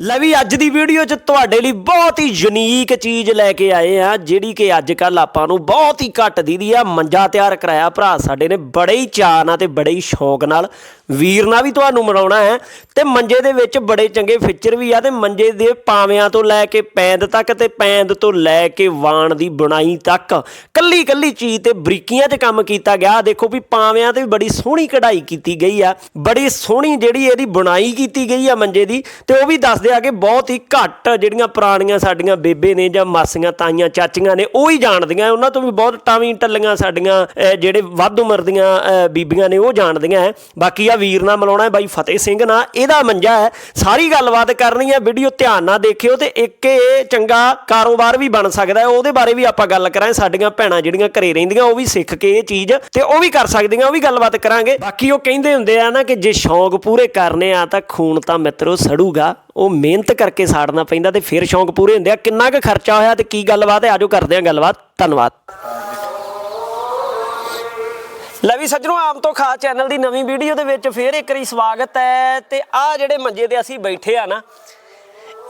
ਲੈ ਵੀ ਅੱਜ ਦੀ ਵੀਡੀਓ 'ਚ ਤੁਹਾਡੇ ਲਈ ਬਹੁਤ ਹੀ ਯੂਨੀਕ ਚੀਜ਼ ਲੈ ਕੇ ਆਏ ਆ, ਜਿਹੜੀ ਕਿ ਅੱਜ ਕੱਲ ਆਪਾਂ ਨੂੰ ਬਹੁਤ ਹੀ ਘੱਟ ਦੀਦੀ ਆ। ਮੰਜਾ ਤਿਆਰ ਕਰਾਇਆ ਭਰਾ, ਸਾਡੇ ਨੇ ਬੜੇ ਹੀ ਚਾਅ ਨਾਲ ਤੇ ਬੜੇ ਹੀ ਸ਼ੌਂਕ ਨਾਲ ਵੀਰ ਨਾਲ ਵੀ ਤੁਹਾਨੂੰ ਮਿਲਾਉਣਾ ਹੈ। ਤੇ ਮੰਜੇ ਦੇ ਵਿੱਚ ਬੜੇ ਚੰਗੇ ਫੀਚਰ ਵੀ ਆ ਤੇ ਮੰਜੇ ਦੇ ਪਾਵਿਆਂ ਤੋਂ ਲੈ ਕੇ ਪੈਂਦ ਤੱਕ ਤੇ ਪੈਂਦ ਤੋਂ ਲੈ ਕੇ ਵਾਣ ਦੀ ਬੁਣਾਈ ਤੱਕ ਕੱਲੀ ਕੱਲੀ ਚੀਜ਼ ਤੇ ਬਰੀਕੀਆਂ 'ਚ ਕੰਮ ਕੀਤਾ ਗਿਆ। ਦੇਖੋ ਵੀ ਪਾਵਿਆਂ ਤੇ ਵੀ ਬੜੀ ਸੋਹਣੀ ਕਢਾਈ ਕੀਤੀ ਗਈ ਆ, ਬੜੀ ਸੋਹਣੀ ਜਿਹੜੀ ਇਹਦੀ ਬੁਣਾਈ ਕੀਤੀ ਗਈ ਆ ਮੰਜੇ ਦੀ। ਤੇ ਉਹ ਵੀ ਦੱਸ ਦੱਸਦੇ ਆ ਕਿ ਬਹੁਤ ਹੀ ਘੱਟ ਜਿਹੜੀਆਂ ਪੁਰਾਣੀਆਂ ਸਾਡੀਆਂ ਬੇਬੇ ਨੇ ਜਾਂ ਮਾਸੀਆਂ, ਤਾਈਆਂ, ਚਾਚੀਆਂ ਨੇ, ਉਹ ਹੀ ਜਾਣਦੀਆਂ ਉਹਨਾਂ ਤੋਂ ਵੀ ਬਹੁਤ ਟਾਵੀਂ ਟੱਲੀਆਂ ਸਾਡੀਆਂ ਜਿਹੜੇ ਵੱਧ ਉਮਰ ਦੀਆਂ ਬੀਬੀਆਂ ਨੇ, ਉਹ ਜਾਣਦੀਆਂ ਹੈ। ਬਾਕੀ ਆ ਵੀਰ ਨਾਲ ਮਿਲਾਉਣਾ ਹੈ, ਬਾਈ ਫਤਿਹ ਸਿੰਘ ਨਾਲ। ਇਹਦਾ ਮੰਜਾ ਹੈ। ਸਾਰੀ ਗੱਲਬਾਤ ਕਰਨੀ ਹੈ। ਵੀਡੀਓ ਧਿਆਨ ਨਾਲ ਦੇਖਿਓ ਤੇ ਇੱਕ ਇਹ ਚੰਗਾ ਕਾਰੋਬਾਰ ਵੀ ਬਣ ਸਕਦਾ ਹੈ। ਉਹਦੇ ਬਾਰੇ ਵੀ ਆਪਾਂ ਗੱਲ ਕਰਾਂਗੇ। ਸਾਡੀਆਂ ਭੈਣਾਂ ਜਿਹੜੀਆਂ ਘਰੇ ਰਹਿੰਦੀਆਂ, ਉਹ ਵੀ ਸਿੱਖ ਕੇ ਇਹ ਚੀਜ਼ ਤੇ ਉਹ ਵੀ ਕਰ ਸਕਦੀਆਂ, ਉਹ ਵੀ ਗੱਲਬਾਤ ਕਰਾਂਗੇ। ਬਾਕੀ ਉਹ ਕਹਿੰਦੇ ਹੁੰਦੇ ਆ ਨਾ ਕਿ ਜੇ ਸ਼ੌਂਕ ਪੂਰੇ ਕਰਨੇ ਆ ਤਾਂ ਖੂਨ ਤਾਂ ਮਿੱਤਰੋ ਸੜੂਗਾ। ਉਹ ਮਿਹਨਤ ਕਰਕੇ ਸਾੜਨਾ ਪੈਂਦਾ ਤੇ ਫਿਰ ਸ਼ੌਂਕ ਪੂਰੇ ਹੁੰਦੇ ਆ। ਕਿੰਨਾ ਕੁ ਖਰਚਾ ਹੋਇਆ ਤੇ ਕੀ ਗੱਲਬਾਤ ਹੈ? ਆਜੋ ਕਰਦੇ ਆ ਗੱਲਬਾਤ। ਧੰਨਵਾਦ। ਲੈ ਸੱਜਣੋ, ਆਮ ਤੋਂ ਖਾਸ ਚੈਨਲ ਦੀ ਨਵੀਂ ਵੀਡੀਓ ਦੇ ਵਿੱਚ ਫੇਰ ਇੱਕ ਵਾਰੀ ਸਵਾਗਤ ਹੈ ਤੇ ਆ ਜਿਹੜੇ ਮੰਜੇ ਤੇ ਅਸੀਂ ਬੈਠੇ ਆ ਨਾ,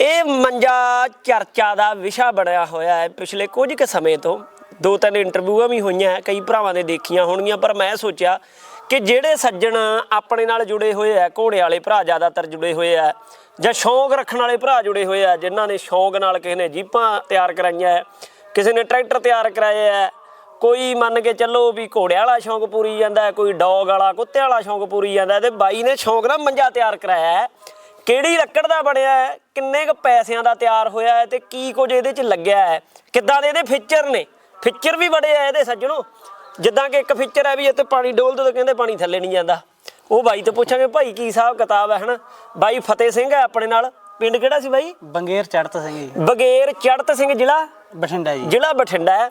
ਇਹ ਮੰਜਾ ਚਰਚਾ ਦਾ ਵਿਸ਼ਾ ਬਣਿਆ ਹੋਇਆ ਹੈ ਪਿਛਲੇ ਕੁਝ ਕੁ ਸਮੇਂ ਤੋਂ। ਦੋ ਤਿੰਨ ਇੰਟਰਵਿਊਆਂ ਵੀ ਹੋਈਆਂ, ਕਈ ਭਰਾਵਾਂ ਨੇ ਦੇਖੀਆਂ ਹੋਣਗੀਆਂ, ਪਰ ਮੈਂ ਸੋਚਿਆ ਕਿ ਜਿਹੜੇ ਸੱਜਣ ਆਪਣੇ ਨਾਲ ਜੁੜੇ ਹੋਏ ਆ, ਘੋੜੇ ਵਾਲੇ ਭਰਾ ਜ਼ਿਆਦਾਤਰ ਜੁੜੇ ਹੋਏ ਆ ਜਾਂ ਸ਼ੌਂਕ ਰੱਖਣ ਵਾਲੇ ਭਰਾ ਜੁੜੇ ਹੋਏ ਆ, ਜਿਨ੍ਹਾਂ ਨੇ ਸ਼ੌਂਕ ਨਾਲ ਕਿਸੇ ਨੇ ਜੀਪਾਂ ਤਿਆਰ ਕਰਾਈਆਂ ਕਿਸੇ ਨੇ ਟਰੈਕਟਰ ਤਿਆਰ ਕਰਾਏ ਆ ਕੋਈ ਮੰਨ ਕੇ ਚੱਲੋ ਵੀ ਘੋੜਿਆਂ ਵਾਲਾ ਸ਼ੌਂਕ ਪੂਰੀ ਜਾਂਦਾ ਕੋਈ ਡੌਗ ਵਾਲਾ, ਕੁੱਤਿਆਂ ਵਾਲਾ ਸ਼ੌਂਕ ਪੂਰੀ ਜਾਂਦਾ ਹੈ ਤੇ ਬਾਈ ਨੇ ਸ਼ੌਂਕ ਨਾਲ ਮੰਜਾ ਤਿਆਰ ਕਰਾਇਆ ਹੈ ਕਿਹੜੀ ਲੱਕੜ ਦਾ ਬਣਿਆ ਹੈ ਕਿੰਨੇ ਕੁ ਪੈਸਿਆਂ ਦਾ ਤਿਆਰ ਹੋਇਆ ਹੈ ਤੇ ਕੀ ਕੁਝ ਇਹਦੇ 'ਚ ਲੱਗਿਆ ਹੈ ਕਿੱਦਾਂ ਦੇ ਇਹਦੇ ਫੀਚਰ ਨੇ? ਫੀਚਰ ਵੀ ਬੜੇ ਆ ਇਹਦੇ ਸੱਜਣੋ। ਜਿੱਦਾਂ ਕਿ ਇੱਕ ਫੀਚਰ ਹੈ ਵੀ ਇੱਥੇ ਪਾਣੀ ਡੋਲਦੇ ਤਾਂ ਕਹਿੰਦੇ ਪਾਣੀ ਥੱਲੇ ਨਹੀਂ ਜਾਂਦਾ। ਉਹ ਬਾਈ ਤੋਂ ਪੁੱਛਾਂਗੇ ਭਾਈ ਕੀ ਹਿਸਾਬ ਕਿਤਾਬ ਹੈ ਹਨਾ? ਬਾਈ ਫਤਿਹ ਸਿੰਘ ਹੈ ਆਪਣੇ ਨਾਲ। ਪਿੰਡ ਕਿਹੜਾ ਸੀ ਬਾਈ? ਬੰਗੇਰ ਚੜਤ ਸਿੰਘ ਜੀ। ਬਗੇਰ ਚੜਤ ਸਿੰਘ ਜ਼ਿਲ੍ਹਾ? ਬਠਿੰਡਾ ਜੀ। ਜ਼ਿਲ੍ਹਾ ਬਠਿੰਡਾ ਹੈ।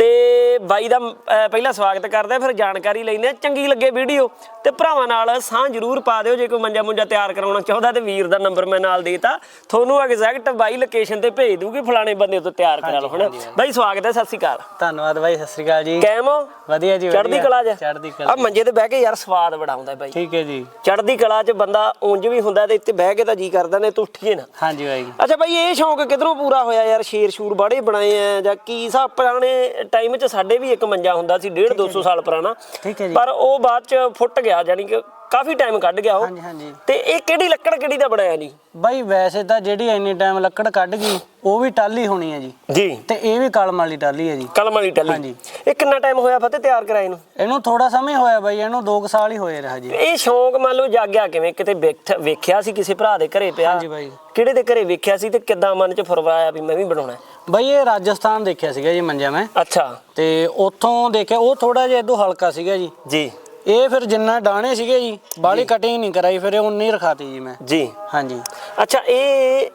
ਤੇ ਬਾਈ ਦਾ ਪਹਿਲਾਂ ਸਵਾਗਤ ਕਰਦੇ ਆ ਫਿਰ ਜਾਣਕਾਰੀ ਲੈਂਦੇ ਆ ਚੰਗੀ ਲੱਗੇ ਵੀਡੀਓ ਤੇ ਭਰਾਵਾਂ ਨਾਲ ਸਾਂ ਜਰੂਰ ਪਾ ਦਿਓ ਜੇ ਕੋਈ ਮੰਜਾ ਮੁੰਜਾ ਤਿਆਰ ਕਰਾਉਣਾ ਚਾਹੁੰਦਾ ਤੇ ਵੀਰ ਦਾ ਨੰਬਰ ਮੈਂ ਨਾਲ ਦੇਤਾ। ਤੁਹਾਨੂੰ ਐਗਜ਼ੈਕਟ ਬਾਈ ਲੋਕੇਸ਼ਨ ਤੇ ਭੇਜ ਦੂਗੀ ਫਲਾਣੇ ਬੰਦੇ ਤੋਂ ਤਿਆਰ ਕਰਾ ਲਓ ਹਣਾ ਬਾਈ ਸਵਾਗਤ ਹੈ ਸਤਿ ਸ਼੍ਰੀ ਅਕਾਲ। ਧੰਨਵਾਦ ਬਾਈ ਸਤਿ ਸ੍ਰੀ ਅਕਾਲ ਜੀ। ਕੈਮ ਹੋ? ਵਧੀਆ ਜੀ ਚੜ੍ਹਦੀ। ਕਲਾ ਚ? ਚੜ੍ਹਦੀ ਆ ਕਲਾ ਮੰਜੇ ਤੇ ਬਹਿ ਕੇ ਯਾਰ ਸਵਾਦ ਬੜਾ ਆਉਂਦਾ ਬਾਈ। ਠੀਕ ਹੈ ਜੀ। ਚੜ੍ਹਦੀ ਕਲਾ ਚ ਬੰਦਾ ਉਂਝ ਵੀ ਹੁੰਦਾ ਤੇ ਇੱਥੇ ਬਹਿ ਕੇ ਤਾਂ ਜੀ ਕਰਦਾ ਨੇ ਤੂੰ ਉੱਠੀਏ ਨਾ। ਹਾਂਜੀ ਬਾਈ। ਅੱਛਾ ਭਾਈ ਇਹ ਸ਼ੌਂਕ ਕਿਧਰੋਂ ਪੂਰਾ ਹੋਇਆ ਯਾਰ? ਸ਼ੇਰ ਸ਼ੂਰ ਬਾੜੇ ਬਣਾਏ ਆ ਜਾਂ ਕੀ ਹਿਸਾਬ ਪੁਰਾਣੇ ਟਾਈਮ 'ਚ ਸਾਡੇ ਵੀ ਇੱਕ ਮੰਜਾ ਹੁੰਦਾ ਸੀ 1.5 200 ਸਾਲ ਪੁਰਾਣਾ। ਠੀਕ ਹੈ ਜੀ। ਪਰ ਉਹ ਬਾਅਦ 'ਚ ਫੁੱਟ ਗਿਆ ਯਾਨੀ ਕਿ ਕਾਫੀ ਟਾਈਮ ਕੱਢ ਗਿਆ ਉਹ। ਹਾਂਜੀ ਹਾਂਜੀ। ਤੇ ਇਹ ਕਿਹੜੀ ਲੱਕੜ ਕਿਹੜੀ ਦਾ ਬਣਾਇਆ ਜੀ? ਬਾਈ ਵੈਸੇ ਤਾਂ ਜਿਹੜੀ ਇੰਨੀ ਟਾਈਮ ਲੱਕੜ ਕੱਢ ਗਈ ਉਹ ਵੀ ਟਾਲੀ ਹੋਣੀ ਹੈ ਜੀ। ਜੀ। ਤੇ ਇਹ ਵੀ ਕਲਮ ਵਾਲੀ ਟਾਲੀ ਹੈ ਜੀ। ਕਲਮ ਵਾਲੀ ਟੱਲੀ ਹਾਂਜੀ। ਇਹ ਕਿੰਨਾ ਟਾਈਮ ਹੋਇਆ ਫਤਿਹ ਤਿਆਰ ਕਰਾਏ ਨੂੰ? ਇਹਨੂੰ ਥੋੜਾ ਸਮਾਂ ਹੋਇਆ ਬਾਈ ਇਹਨੂੰ 2 ਸਾਲ ਹੀ ਹੋਏ ਰਿਹਾ ਜੀ। ਇਹ ਸ਼ੌਂਕ ਮੰਨ ਲਓ ਜਾਗਿਆ ਕਿਵੇਂ? ਕਿਤੇ ਵੇਖ- ਵੇਖਿਆ ਸੀ ਕਿਸੇ ਭਰਾ ਦੇ ਘਰੇ ਪਿਆ? ਹਾਂਜੀ ਬਾਈ। ਕਿਹੜੇ ਦੇ ਘਰੇ ਵੇਖਿਆ ਸੀ ਤੇ ਕਿੱਦਾਂ ਮਨ 'ਚ ਫਰਵਾਇਆ ਵੀ ਮੈਂ ਵੀ ਬਣਾਉਣਾ ਹੈ? ਬਾਈ ਇਹ ਰਾਜਸਥਾਨ ਦੇਖਿਆ ਸੀਗਾ ਜੀ ਮੰਜਾ ਮੈਂ। ਅੱਛਾ। ਤੇ ਉੱਥੋਂ ਦੇਖਿਆ ਉਹ ਥੋੜਾ ਜਿਹਾ ਇਦੋਂ ਹਲਕਾ ਸੀਗਾ ਜੀ। ਜੀ। ਇਹ ਫਿਰ ਜਿੰਨਾ ਡਾਣੇ ਸੀਗੇ ਜੀ ਬਾਲੀ ਕਟਿੰਗ ਨਹੀਂ ਕਰਾਈ ਫਿਰ ਇਹ ਉਨੀ ਰਖਾਤੀ ਜੀ ਮੈਂ। ਜੀ। ਹਾਂਜੀ। ਅੱਛਾ ਇਹ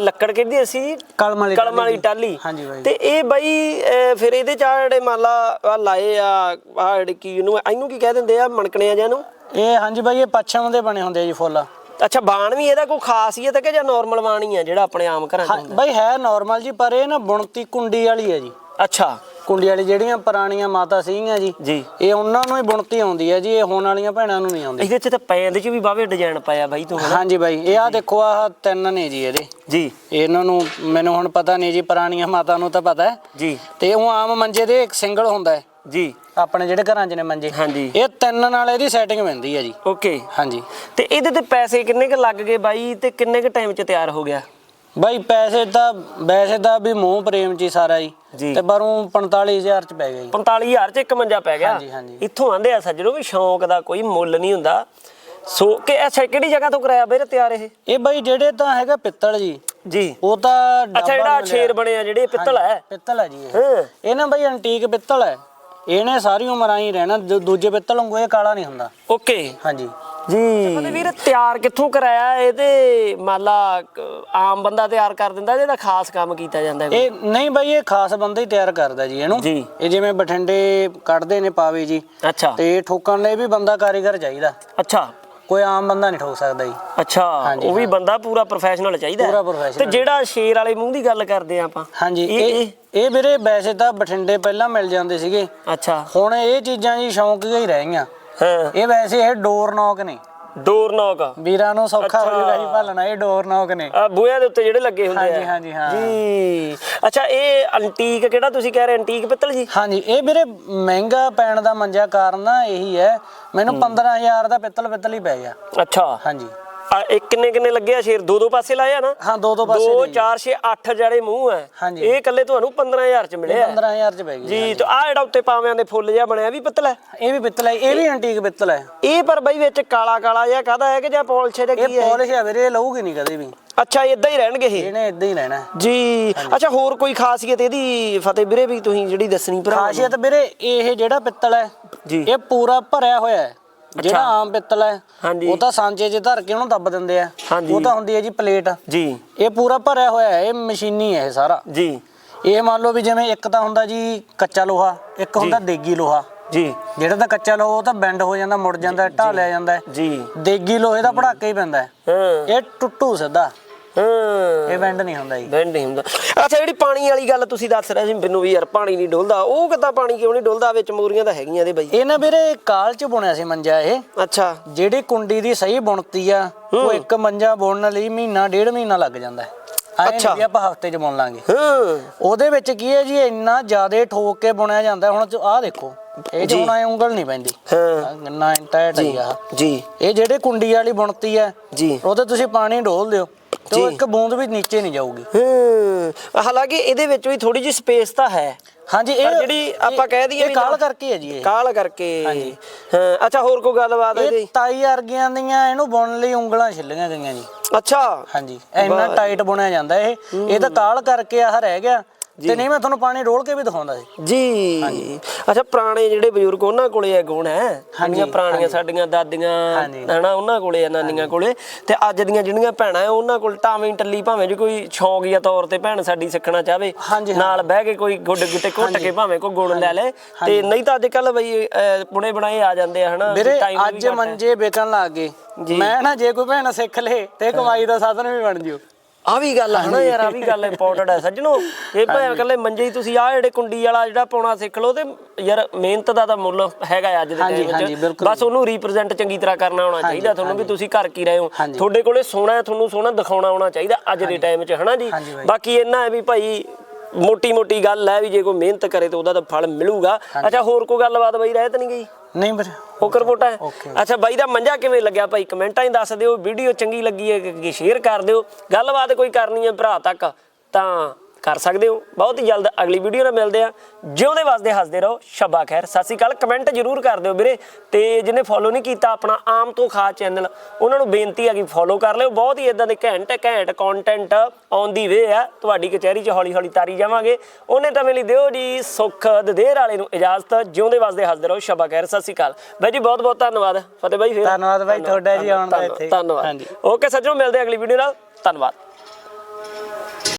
ਲੱਕੜ ਕਿਹਦੀ ਸੀ ਕਲਮ ਵਾਲੀ ਕਲਮ ਵਾਲੀ। ਟਾਲੀ ਹਾਂਜੀ ਬਾਈ। ਤੇ ਇਹ ਬਾਈ ਫਿਰ ਇਹਦੇ ਚ ਆਹ ਜਿਹੜੇ ਮੰਨ ਲਾ ਆਹ ਲਾਏ ਆ ਆ ਜਿਹੜੇ ਕੀ ਇਹਨੂੰ ਇਹਨੂੰ ਕੀ ਕਹਿ ਦਿੰਦੇ ਆ ਮਣਕਣਿਆ ਜਾਂ ਨੂੰ ਇਹ ਹਾਂਜੀ ਬਾਈ ਇਹ ਪੱਛਮ ਦੇ ਬਣੇ ਹੁੰਦੇ ਆ ਜੀ ਫੁੱਲ। ਅੱਛਾ ਬਾਣ ਵੀ ਇਹਦਾ ਕੋਈ ਖਾਸੀਅਤ ਹੈ ਕਿ ਜਾਂ ਨਾਰਮਲ ਬਾਣ ਹੀ ਆ ਜਿਹੜਾ ਆਪਣੇ ਆਮ ਘਰਾਂ 'ਚ ਹੁੰਦਾ? ਬਾਈ ਹੈ ਨਾਰਮਲ ਜੀ ਪਰ ਇਹ ਨਾ ਬੁਣਤੀ ਕੁੰਡੀ ਵਾਲੀ ਹੈ ਜੀ। ਅੱਛਾ। ਕੁੰਡੀ ਵਾਲੀ ਜਿਹੜੀਆਂ ਪੁਰਾਣੀਆਂ ਮਾਤਾ ਸੀਗੀਆਂ ਜੀ ਜੀ। ਇਹ ਉਹਨਾਂ ਨੂੰ ਹੀ ਬੁਣਤੀ ਆਉਂਦੀ ਹੈ ਜੀ ਇਹ ਹੋਣ ਵਾਲੀਆਂ ਭੈਣਾਂ ਨੂੰ ਨਹੀਂ ਆਉਂਦੀ। ਇਹਦੇ ਚ ਤਾਂ ਪੈਂਦ ਚ ਵੀ ਬਾਵੇ ਡਿਜ਼ਾਈਨ ਪਾਇਆ ਬਾਈ ਤੂੰ ਹਨਾ? ਹਾਂਜੀ ਬਾਈ ਇਹ ਆ ਦੇਖੋ ਆਹ ਤਿੰਨ ਨੇ ਜੀ ਇਹਦੇ। ਜੀ। ਇਹਨਾਂ ਨੂੰ ਮੈਨੂੰ ਹੁਣ ਪਤਾ ਨਹੀਂ ਜੀ ਪੁਰਾਣੀਆਂ ਮਾਤਾ ਨੂੰ ਤਾਂ ਪਤਾ ਹੈ। ਜੀ। ਤੇ ਉਹ ਆਮ ਮੰਜੇ ਦੇ ਇੱਕ ਸਿੰਗਲ ਹੁੰਦਾ ਹੈ। ਜੀ। ਆਪਣੇ ਜਿਹੜੇ ਘਰਾਂ 'ਚ ਨੇ ਮੰਜੇ। ਹਾਂਜੀ। ਇਹ ਤਿੰਨ ਨਾਲ ਇਹਦੀ ਸੈਟਿੰਗ ਪੈਂਦੀ ਹੈ ਜੀ। ਓਕੇ। ਹਾਂਜੀ। ਤੇ ਇਹਦੇ ਤੇ ਪੈਸੇ ਕਿੰਨੇ ਕੁ ਲੱਗ ਗਏ ਬਾਈ ਤੇ ਕਿੰਨੇ ਕੁ ਟਾਈਮ ਚ ਤਿਆਰ ਹੋ ਗਿਆ? ਬਾਈ ਪੈਸੇ ਤਾਂ ਵੈਸੇ ਤਾਂ ਵੀ ਮੋਹ ਪ੍ਰੇਮ 'ਚ ਹੀ ਸਾਰਾ ਜੀ। ਜੀ। ਤੇ ਬਾਰੋਂ 45000 'ਚ ਪੈ ਗਿਆ ਜੀ। 45000 ਚ ਇੱਕ ਮੰਜਾ ਪੈ ਗਿਆ। ਹਾਂਜੀ, ਹਾਂਜੀ। ਇੱਥੋਂ ਆਂਦੇ ਆ ਸੱਜਣੋ ਵੀ ਸ਼ੌਂਕ ਦਾ ਕੋਈ ਮੁੱਲ ਨਹੀਂ ਹੁੰਦਾ। ਸੋ ਕਿ ਅੱਛਾ ਕਿਹੜੀ ਜਗ੍ਹਾ ਤੋਂ ਕਰਾਇਆ ਵੀਰ ਤਿਆਰ ਇਹ? ਇਹ ਬਾਈ ਜਿਹੜੇ ਤਾਂ ਹੈਗਾ ਪਿੱਤਲ ਜੀ। ਜੀ। ਉਹ ਤਾਂ ਅੱਛਾ ਡੱਬਾ ਜਿਹੜਾ ਮਿਲਿਆ। ਸ਼ੇਰ ਬਣਿਆ ਜਿਹੜੇ ਪਿੱਤਲ ਹੈ ਪਿੱਤਲ ਹੈ ਜੀ ਇਹ। ਹਾਂ। ਇਹ ਨਾ ਬਾਈ ਐਂਟੀਕ ਪਿੱਤਲ ਹੈ। ਇਹਨੇ ਸਾਰੀ ਉਮਰ ਆਈ ਰਹਿਣਾ ਦੂਜੇ ਪਿੱਤਲ ਵਾਂਗੂ ਇਹ ਕਾਲਾ ਨਹੀਂ ਹੁੰਦਾ। ਓਕੇ। ਹਾਂਜੀ। ਜੀ ਮਤਲਬ ਵੀਰ ਤਿਆਰ ਕਿੱਥੋਂ ਕਰਾਇਆ? ਇਹਦੇ ਮਾਲਾ ਆਮ ਬੰਦਾ ਤਿਆਰ ਕਰ ਦਿੰਦਾ ਇਹਦਾ ਖਾਸ ਕੰਮ ਕੀਤਾ ਜਾਂਦਾ ਇਹ ਨਹੀਂ ਬਾਈ ਇਹ ਖਾਸ ਬੰਦਾ ਹੀ ਤਿਆਰ ਕਰਦਾ ਜੀ ਇਹਨੂੰ। ਜੀ। ਇਹ ਜਿਵੇਂ ਬਠਿੰਡੇ ਕੱਢਦੇ ਨੇ ਪਾਵੇ ਜੀ। ਅੱਛਾ। ਤੇ ਠੋਕਣ ਲਈ ਵੀ ਬੰਦਾ ਕਾਰੀਗਰ ਚਾਹੀਦਾ। ਅੱਛਾ। ਕੋਈ ਆਮ ਬੰਦਾ ਨਹੀਂ ਠੋਕ ਸਕਦਾ ਜੀ। ਅੱਛਾ ਉਹ ਵੀ ਬੰਦਾ ਪੂਰਾ ਪ੍ਰੋਫੈਸ਼ਨਲ ਚਾਹੀਦਾ। ਪੂਰਾ ਤੇ professional। ਜਿਹੜਾ ਸ਼ੇਰ ਵਾਲੇ ਮੂੰਹ ਦੀ ਗੱਲ ਕਰਦੇ ਆ ਆਪਾਂ। ਹਾਂਜੀ ਇਹ- ਇਹ ਇਹ ਵੀਰੇ ਵੈਸੇ ਤਾਂ ਬਠਿੰਡੇ ਪਹਿਲਾਂ ਮਿਲ ਜਾਂਦੇ ਸੀਗੇ। ਅੱਛਾ। ਹੁਣ ਇਹ ਚੀਜ਼ਾਂ ਜੀ ਸ਼ੌਂਕ ਜਿਹਾ ਹੀ ਰਹਿ ਗਈਆਂ। ਹਾਂ। ਇਹ ਵੈਸੇ ਇਹ ਡੋਰ ਨੌਕ ਨੇ। ਡੋਰ ਨੌਕ। ਵੀਰਾਂ ਨੂੰ ਸੌਖਾ ਹੋ ਜਾਊਗਾ ਜੀ ਭਾਲਣਾ ਇਹ ਡੋਰ ਨੌਕ ਨੇ। ਆ ਬੂਹਿਆਂ ਦੇ ਉੱਤੇ ਜਿਹੜੇ ਲੱਗੇ ਹੁੰਦੇ ਆ। ਹਾਂਜੀ, ਹਾਂਜੀ, ਹਾਂ। ਜੀ। ਅੱਛਾ ਇਹ ਐਂਟੀਕ ਕਿਹੜਾ ਤੁਸੀਂ ਕਹਿ ਰਹੇ ਐਂਟੀਕ ਪਿੱਤਲ ਜੀ? ਹਾਂਜੀ ਇਹ ਵੀਰੇ ਮਹਿੰਗਾ ਪੈਣ ਦਾ ਮੰਜਾ ਕਾਰਨ ਨਾ ਇਹੀ ਹੈ। ਮੈਨੂੰ 15000 ਦਾ ਪਿੱਤਲ ਪਿੱਤਲ ਹੀ ਪੈ ਗਿਆ। ਅੱਛਾ। ਹਾਂਜੀ। ਆ ਇਹ ਕਿੰਨੇ ਕਿੰਨੇ ਲੱਗੇ ਆ ਸ਼ੇਰ? ਦੋ ਦੋ ਪਾਸੇ ਲਾਏ ਆ ਨਾ? ਹਾਂ ਦੋ ਦੋ ਪਾਸੇ 2 ਦੇ ਜੀ। 4 6 8 ਜਿਹੜੇ ਮੂੰਹ ਹੈ ਹਾਂਜੀ। ਇਹ ਇਕੱਲੇ ਤੁਹਾਨੂੰ 15000 ਚ ਮਿਲਿਆ। 15000 ਚ ਪੈ ਗਈ ਜੀ ਤੇ ਆ ਜਿਹੜਾ ਉੱਤੇ ਪਾਵਿਆਂ ਦੇ ਫੁੱਲ ਜਿਹਾ ਬਣਿਆ ਇਹ ਵੀ ਪਿੱਤਲ ਹੈ? ਇਹ ਵੀ ਪਿੱਤਲ ਹੈ ਇਹ ਵੀ ਐਂਟੀਕ ਪਿੱਤਲ ਹੈ। ਇਹ ਪਰ ਬਈ ਵਿੱਚ ਕਾਲਾ ਕਾਲਾ ਜਿਹਾ ਕਾਹਦਾ ਹੈ ਕਿ ਜਾਂ ਪੌਲਿਸ਼ ਦਾ ਇਹ ਕੀ ਹੈ? ਪਾਲਿਸ਼ ਹੈ ਵੀਰੇ ਇਹ ਲਊਗੀ ਨਹੀਂ ਕਦੇ ਵੀ। ਅੱਛਾ ਇਦਾਂ ਹੀ ਰਹਿਣਗੇ ਇਹ? ਇਹਨੇ ਇਦਾਂ ਹੀ ਰਹਿਣਾ ਹੈ। ਜੀ ਅੱਛਾ ਹੋਰ ਕੋਈ ਖਾਸੀਅਤ ਇਹਦੀ ਫਤਿਹ ਵੀਰੇ ਵੀ ਤੁਸੀਂ ਜਿਹੜੀ ਦੱਸਣੀ ਭਰਾ ਖਾਸੀਅਤ ਵੀਰੇ ਇਹ ਜਿਹੜਾ ਪਿੱਤਲ ਹੈ ਜੀ। ਇਹ ਪੂਰਾ ਭਰਿਆ ਹੋਇਆ ਹੈ। ਜਿਹੜਾ ਆਮ ਪਿੱਤਲ ਹੈ ਹਾਂਜੀ। ਉਹ ਤਾਂ ਸਾਂਚੇ 'ਚ ਧਰ ਕੇ ਉਹਨੂੰ ਦੱਬ ਦਿੰਦੇ ਆ। ਹਾਂਜੀ। ਉਹ ਤਾਂ ਹੁੰਦੀ ਹੈ ਜੀ ਪਲੇਟ। ਜੀ। ਇਹ ਪੂਰਾ ਭਰਿਆ ਹੋਇਆ ਹੈ ਇਹ ਮਸ਼ੀਨੀ ਹੈ ਇਹ ਸਾਰਾ। ਜੀ। ਇਹ ਮੰਨ ਲਓ ਵੀ ਜਿਵੇਂ ਇੱਕ ਤਾਂ ਹੁੰਦਾ ਜੀ ਕੱਚਾ ਲੋਹਾ ਇੱਕ ਹੁੰਦਾ ਦੇਗੀ ਲੋਹਾ। ਜੀ। ਜਿਹੜਾ ਤਾਂ ਕੱਚਾ ਲੋਹਾ ਉਹ ਤਾਂ ਬੈਂਡ ਹੋ ਜਾਂਦਾ ਮੁੜ ਜਾਂਦਾ ਢਾਲਿਆ ਜਾਂਦਾ ਹੈ। ਜੀ। ਦੇਗੀ ਲੋਹੇ ਦਾ ਪੜਾਕਾ ਹੀ ਪੈਂਦਾ ਹੈ। ਹਾਂ। ਇਹ ਟੁੱਟੂ ਸਿੱਧਾ। ਹਾਂ। ਇਹ ਬੈਂਡ ਨਹੀਂ ਹੁੰਦਾ ਜੀ। ਬੈਂਡ ਨਹੀਂ ਹੁੰਦਾ। ਅੱਛਾ ਜਿਹੜੀ ਪਾਣੀ ਵਾਲੀ ਗੱਲ ਤੁਸੀਂ ਦੱਸ ਰਹੇ ਸੀ ਮੈਨੂੰ ਵੀ ਯਾਰ ਪਾਣੀ ਨਹੀਂ ਡੁੱਲਦਾ। ਉਹ ਕਿੱਦਾਂ ਪਾਣੀ ਕਿਉਂ ਨਹੀਂ ਡੁੱਲਦਾ? ਵਿੱਚ ਮੋਰੀਆਂ ਤਾਂ ਹੈਗੀਆਂ ਇਹਦੇ ਬਾਈ। ਇਹ ਨਾ ਵੀਰੇ ਕਾਲ 'ਚ ਬੁਣਿਆ ਸੀ ਮੰਜਾ ਇਹ। ਅੱਛਾ। ਜਿਹੜੀ ਕੁੰਡੀ ਦੀ ਸਹੀ ਬੁਣਤੀ ਆ ਉਹ ਇੱਕ ਮੰਜਾ ਬੁਣਨ ਲਈ ਮਹੀਨਾ ਡੇਢ ਮਹੀਨਾ ਲੱਗ ਜਾਂਦਾ ਹੈ। ਅੱਛਾ। ਵੀ ਆਪਾਂ ਹਫ਼ਤੇ 'ਚ ਬੁਣ ਲਾਂਗੇ। ਹਾਂ। ਉਹਦੇ ਵਿੱਚ ਕੀ ਹੈ ਜੀ ਇੰਨਾ ਜ਼ਿਆਦਾ ਠੋਕ ਕੇ ਬੁਣਿਆ ਜਾਂਦਾ। ਹੁਣ ਆਹ ਦੇਖੋ ਇਹ ਜੀ। ਹੁਣ ਉਂਗਲ ਨਹੀਂ ਪੈਂਦੀ। ਹਾਂ। ਕਿੰਨਾ ਟਾਈਟ ਜੀ ਆ ਜੀ। ਇਹ ਜਿਹੜੇ ਕੁੰਡੀ ਵਾਲੀ ਬੁਣਤੀ ਹੈ ਜੀ। ਉਹਦੇ ਤੁਸੀਂ ਪਾਣੀ ਡੋਲ ਦਿਓ। ਤੇ ਉਹ ਜੀ। ਇੱਕ ਬੂੰਦ ਵੀ ਨੀਚੇ ਨਹੀਂ ਜਾਊਗੀ। ਹਾਂ। ਹਾਲਾਂਕਿ ਇਹਦੇ ਵਿੱਚ ਵੀ ਥੋੜੀ ਜਿਹੀ ਸਪੇਸ ਤਾਂ ਹੈ। ਹਾਂਜੀ ਇਹ ਪਰ ਜਿਹੜੀ ਆਪਾਂ ਕਹਿ ਦਈਏ ਇਹ ਵੀ ਕਾਲ ਨਾ- ਕਰਕੇ ਹੈ ਜੀ ਇਹ। ਕਾਲ ਕਰਕੇ। ਹਾਂਜੀ। ਹਾਂ ਅੱਛਾ ਹੋਰ ਕੋਈ ਗੱਲਬਾਤ ਹੈ ਇਹ ਜੀ? ਤਾਈ ਵਰਗੀਆਂ ਦੀਆਂ ਇਹਨੂੰ ਬੁਣਨ ਲਈ ਉਂਗਲਾਂ ਛਿੱਲੀਆਂ ਗਈਆਂ ਜੀ। ਅੱਛਾ। ਹਾਂਜੀ ਇੰਨਾ ਟਾਈਟ ਬੁਣਿਆ ਜਾਂਦਾ ਇਹ। ਇਹ ਤਾਂ ਕਾਲ ਕਰਕੇ ਆਹ ਰਹਿ ਗਿਆ। ਤੇ ਨਹੀਂ ਮੈਂ ਤੁਹਾਨੂੰ ਪਾਣੀ ਰੋਲ ਕੇ ਵੀ ਦਿਖਾਉਂਦਾ ਸੀ। ਜੀ। ਅੱਛਾ ਪੁਰਾਣੇ ਜਿਹੜੇ ਬਜ਼ੁਰਗ ਉਹਨਾਂ ਕੋਲੇ ਇਹ ਗੁਣ ਹੈ? ਜਿਹੜੀਆਂ ਪੁਰਾਣੀਆਂ ਸਾਡੀਆਂ ਦਾਦੀਆਂ। ਹਨਾ ਉਹਨਾਂ ਕੋਲੇ ਆ ਨਾਨੀਆਂ ਕੋਲੇ। ਤੇ ਅੱਜ ਦੀਆਂ ਜਿਹੜੀਆਂ ਭੈਣਾਂ ਉਹਨਾਂ ਕੋਲ ਟਾਵੇਂ ਟੱਲੀ ਭਾਵੇਂ ਜੇ ਕੋਈ ਸ਼ੌਂਕੀਆ ਤੌਰ ਤੇ ਭੈਣ ਸਾਡੀ ਸਿੱਖਣਾ ਚਾਹਵੇ। ਨਾਲ ਬਹਿ ਕੇ ਕੋਈ ਗੁੱਡ ਗਿੱਟੇ ਘੁੱਟ ਕੇ ਭਾਵੇਂ ਕੋਈ ਗੁਣ ਲੈ ਲੈ। ਤੇ ਨਹੀਂ ਤਾਂ ਅੱਜ ਕੱਲ ਬਈ ਪੁਣੇ ਬਣਾਏ ਆ ਜਾਂਦੇ ਆ ਹਨਾ ਅੱਜ। ਮੰਜੇ ਵੇਚਣ ਲੱਗ ਗਏ। ਜੀ। ਮੈਂ ਨਾ ਜੇ ਕੋਈ ਭੈਣ ਸਿੱਖ ਲੇ ਤੇ ਕਮਾਈ ਦਾ ਸਾਧਨ ਵੀ ਬਣ ਜੂ। ਆ ਵੀ ਗੱਲ ਆ ਹਨਾ ਯਾਰ ਆ ਵੀ ਗੱਲ ਇੰਪੋਰਟੈਂਟ ਹੈ ਸੱਜਣੋ ਇਹ ਭਾਵੇਂ ਇਕੱਲੇ ਮੰਜੇ ਹੀ ਤੁਸੀਂ ਆ ਜਿਹੜੇ ਕੁੰਡੀ ਵਾਲਾ ਜਿਹੜਾ ਪਾਉਣਾ ਸਿੱਖ ਲਓ ਤੇ ਯਾਰ ਮਿਹਨਤ ਦਾ ਤਾਂ ਮੁੱਲ ਹੈਗਾ ਅੱਜ ਦੇ ਟਾਈਮ ਵਿੱਚ ਬਸ ਉਹਨੂੰ ਰੀਪਰੈਜ਼ੈਂਟ ਚੰਗੀ ਤਰ੍ਹਾਂ ਕਰਨਾ ਆਉਣਾ ਚਾਹੀਦਾ ਤੁਹਾਨੂੰ ਵੀ ਤੁਸੀਂ ਘਰ ਕੀ ਰਹੇ ਹੋ। ਤੁਹਾਡੇ ਕੋਲੇ ਸੋਹਣਾ ਹੈ ਤੁਹਾਨੂੰ ਸੋਹਣਾ ਦਿਖਾਉਣਾ ਆਉਣਾ ਚਾਹੀਦਾ ਅੱਜ ਦੇ ਟਾਈਮ 'ਚ ਹਨਾ ਜੀ। ਬਾਕੀ ਇਹਨਾਂ ਹੈ ਵੀ ਭਾਈ ਮੋਟੀ ਮੋਟੀ ਗੱਲ ਹੈ ਵੀ ਜੇ ਕੋਈ ਮਿਹਨਤ ਕਰੇ ਤਾਂ ਉਹਦਾ ਤਾਂ ਫਲ ਮਿਲੂਗਾ। ਅੱਛਾ ਹੋਰ ਕੋਈ ਗੱਲਬਾਤ ਬਈ ਰਹਿ ਤਾਂ ਨਹੀਂ ਗਈ? ਨਹੀਂ ਵੀਰੇ। ਓਕਰ ਮੋਟਾ ਹੈ. ਅੱਛਾ ਬਾਈ ਦਾ ਮੰਜਾ ਕਿਵੇਂ ਲੱਗਿਆ ਭਾਈ? ਕਮੈਂਟਾਂ 'ਚ ਦੱਸ ਦਿਓ ਵੀਡੀਓ ਚੰਗੀ ਲੱਗੀ ਹੈ ਕਿ ਸ਼ੇਅਰ ਕਰ ਦਿਓ। ਗੱਲਬਾਤ ਕੋਈ ਕਰਨੀ ਹੈ ਭਰਾ ਤੱਕ ਤਾਂ ਕਰ ਸਕਦੇ ਹੋ। ਬਹੁਤ ਹੀ ਜਲਦ ਅਗਲੀ ਵੀਡੀਓ ਨਾਲ ਮਿਲਦੇ ਆ ਜਿਉਂਦੇ ਵਸਦੇ ਹੱਸਦੇ ਰਹੋ। ਸ਼ਬਾ ਖੈਰ। ਸਤਿ ਸ਼੍ਰੀ ਅਕਾਲ। ਕਮੈਂਟ ਜਰੂਰ ਕਰ ਦਿਓ ਵੀਰੇ। ਤੇ ਜਿਹਨੇ ਫੋਲੋ ਨਹੀਂ ਕੀਤਾ ਆਪਣਾ ਆਮ ਤੋਂ ਖਾਸ ਚੈਨਲ ਉਹਨਾਂ ਨੂੰ ਬੇਨਤੀ ਹੈ ਕਿ ਫੋਲੋ ਕਰ ਲਿਓ। ਬਹੁਤ ਹੀ ਇਦਾਂ ਦੇ ਘੈਂਟ ਘੈਂਟ ਕੰਟੈਂਟ ਆਨ ਦੀ ਵੇ ਆ। ਤੁਹਾਡੀ ਕਚਹਿਰੀ 'ਚ ਹੌਲੀ ਹੌਲੀ ਤਾਰੀ ਜਾਵਾਂਗੇ। ਉਹਨੇ ਤਾਂ ਲਈ ਦਿਓ ਜੀ ਸੁੱਖ ਦਦੇਰ ਵਾਲੇ ਨੂੰ ਇਜਾਜ਼ਤ। ਜਿਉਂਦੇ ਵਸਦੇ ਹੱਸਦੇ ਰਹੋ। ਸ਼ਬਾ ਖੈਰ। ਸਤਿ ਸ਼੍ਰੀ ਅਕਾਲ। ਬਾਈ ਜੀ ਬਹੁਤ ਬਹੁਤ ਧੰਨਵਾਦ। ਫਤਿਹ ਬਾਈ ਫੇਰ। ਧੰਨਵਾਦ ਬਾਈ ਤੁਹਾਡਾ ਜੀ ਆਉਣ ਦਾ ਇੱਥੇ। ਧੰਨਵਾਦ। ਹਾਂਜੀ। ਓਕੇ ਸੱਜਣੋ ਮਿਲਦੇ ਅਗਲੀ ਵੀਡੀਓ ਨਾਲ। ਧੰਨਵਾਦ।